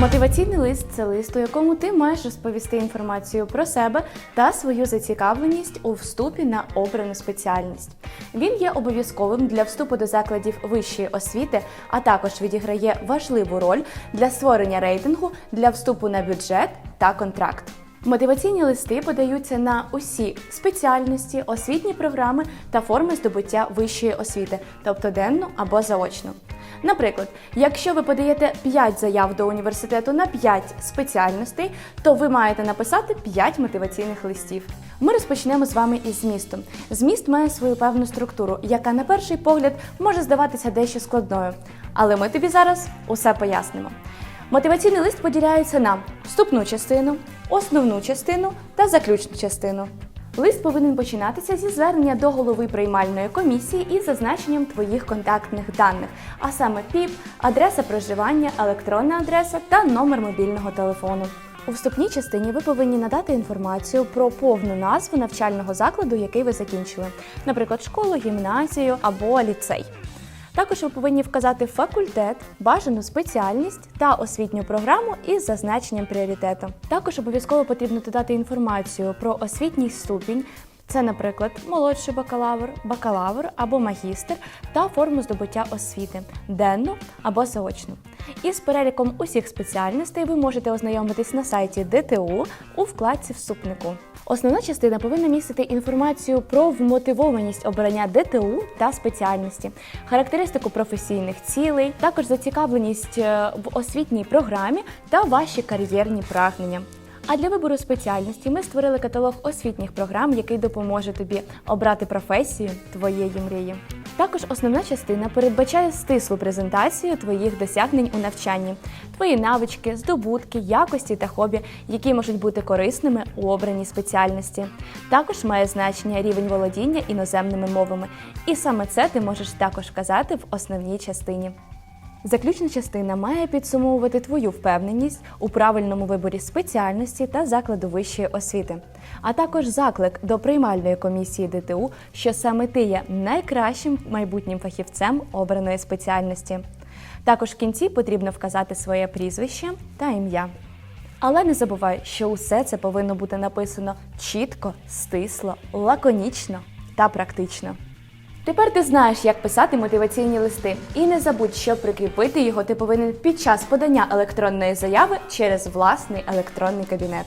Мотиваційний лист це лист, у якому ти маєш розповісти інформацію про себе та свою зацікавленість у вступі на обрану спеціальність. Він є обов'язковим для вступу до закладів вищої освіти, а також відіграє важливу роль для створення рейтингу для вступу на бюджет та контракт. Мотиваційні листи подаються на усі спеціальності, освітні програми та форми здобуття вищої освіти, тобто денну або заочну. Наприклад, якщо ви подаєте 5 заяв до університету на 5 спеціальностей, то ви маєте написати 5 мотиваційних листів. Ми розпочнемо з вами із змісту. Зміст має свою певну структуру, яка на перший погляд може здаватися дещо складною. Але ми тобі зараз усе пояснимо. Мотиваційний лист поділяється на вступну частину, основну частину та заключну частину. Лист повинен починатися зі звернення до голови приймальної комісії із зазначенням твоїх контактних даних, а саме ПІП, адреса проживання, електронна адреса та номер мобільного телефону. У вступній частині ви повинні надати інформацію про повну назву навчального закладу, який ви закінчили, наприклад, школу, гімназію або ліцей. Також ви повинні вказати факультет, бажану спеціальність та освітню програму із зазначенням пріоритету. Також обов'язково потрібно додати інформацію про освітній ступінь. Це, наприклад, молодший бакалавр, бакалавр або магістр та форму здобуття освіти денну або заочну. Із переліком усіх спеціальностей ви можете ознайомитись на сайті ДТУ у вкладці Вступнику. Основна частина повинна містити інформацію про вмотивованість обрання ДТУ та спеціальності, характеристику професійних цілей, також зацікавленість е, в освітній програмі та ваші кар'єрні прагнення. А для вибору спеціальності ми створили каталог освітніх програм, який допоможе тобі обрати професію твоєї мрії. Також основна частина передбачає стислу презентацію твоїх досягнень у навчанні, твої навички, здобутки, якості та хобі, які можуть бути корисними у обраній спеціальності. Також має значення рівень володіння іноземними мовами, і саме це ти можеш також вказати в основній частині. Заключна частина має підсумовувати твою впевненість у правильному виборі спеціальності та закладу вищої освіти, а також заклик до приймальної комісії ДТУ, що саме ти є найкращим майбутнім фахівцем обраної спеціальності. Також в кінці потрібно вказати своє прізвище та ім'я. Але не забувай, що усе це повинно бути написано чітко, стисло, лаконічно та практично. Тепер ти знаєш, як писати мотиваційні листи. І не забудь, що прикріпити його ти повинен під час подання електронної заяви через власний електронний кабінет.